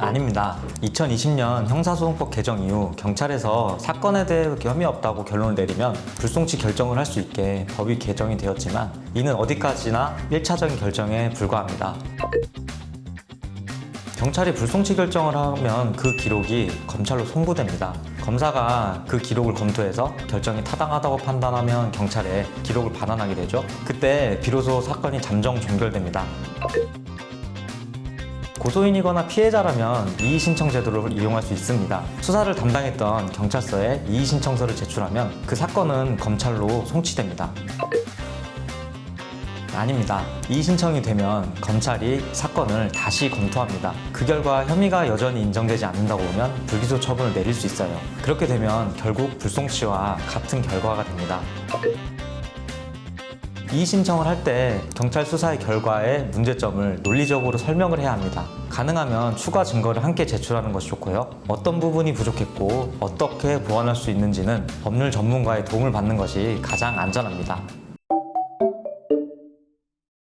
아닙니다. 2020년 형사소송법 개정 이후 경찰에서 사건에 대해 혐의 없다고 결론을 내리면 불송치 결정을 할 수 있게 법이 개정이 되었지만 이는 어디까지나 1차적인 결정에 불과합니다. 경찰이 불송치 결정을 하면 그 기록이 검찰로 송부됩니다. 검사가 그 기록을 검토해서 결정이 타당하다고 판단하면 경찰에 기록을 반환하게 되죠. 그때 비로소 사건이 잠정 종결됩니다. 고소인이거나 피해자라면 이의신청 제도를 이용할 수 있습니다. 수사를 담당했던 경찰서에 이의신청서를 제출하면 그 사건은 검찰로 송치됩니다. 아닙니다. 이의신청이 되면 검찰이 사건을 다시 검토합니다. 그 결과 혐의가 여전히 인정되지 않는다고 보면 불기소 처분을 내릴 수 있어요. 그렇게 되면 결국 불송치와 같은 결과가 됩니다. 이의 신청을 할 때 경찰 수사의 결과에 문제점을 논리적으로 설명을 해야 합니다. 가능하면 추가 증거를 함께 제출하는 것이 좋고요. 어떤 부분이 부족했고 어떻게 보완할 수 있는지는 법률 전문가의 도움을 받는 것이 가장 안전합니다.